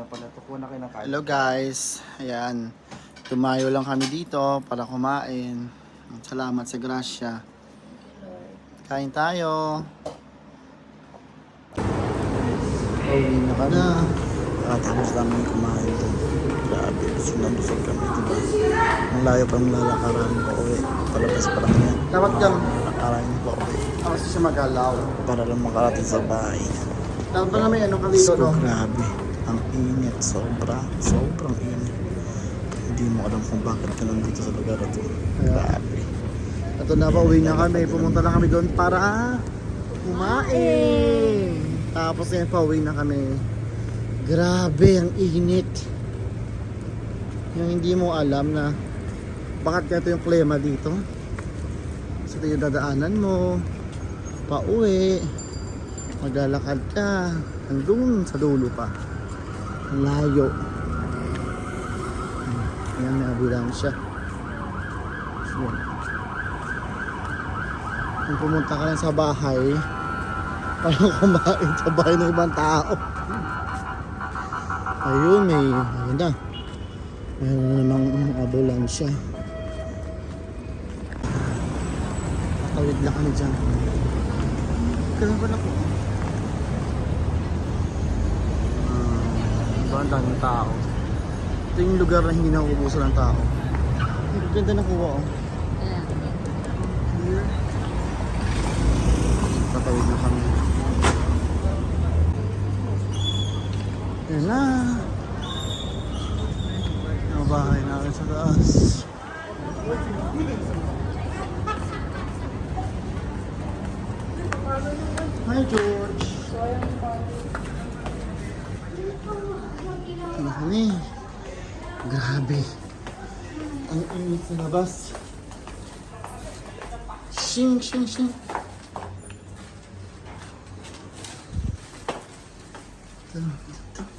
na pala ito. Kuha na kayo ng kain. Hello guys, ayan. Tumayo lang kami dito para kumain. Salamat sa grasya. Kain tayo. Pauwi na ka na. Katapos namin kumain doon. Grabe, busog busog kami, diba? Ang layo pa ng lalakaran ko uwi. Palabas pa lang yan. Dapat kang lalakaran ko uwi. Ako siya magalaw. Para lang makarating sa bahay. Dapat pa namin ano kalito, no? Grabe. Ang. Sobra. Sobrang init. Hindi mo alam kung bakit ka nandito sa lugar na to. Grabe. Ito na pa, uwi na kami. Pumunta na kami doon para kumain. Tapos ngayon pa, uwi na kami. Grabe, ang init. Yung hindi mo alam na bakit ganito yung klima dito. Sa ito yung dadaanan mo. Pauwi. Maglalakad ka. Hanggang sa dulo pa. Layo. Ayan, nabilang siya. Ayan. Kung pumunta ka lang sa bahay, parang kumain sa bahay ng ibang tao. Ayun, may, ayun na. Mayroon namang ambulansya. Tawid lang kami dyan. Kailan ba na po? Ah, ba ang daming tao? Ito yung lugar na hindi nauubusan ng tao. Ang ganda na kuha oh. Here. Tatawid na kami. Yan na. Ang bahay namin sa taas. Hi George. Kami? Grabe. Ang init sa labas. Shing, shing, shing. Ito, ito.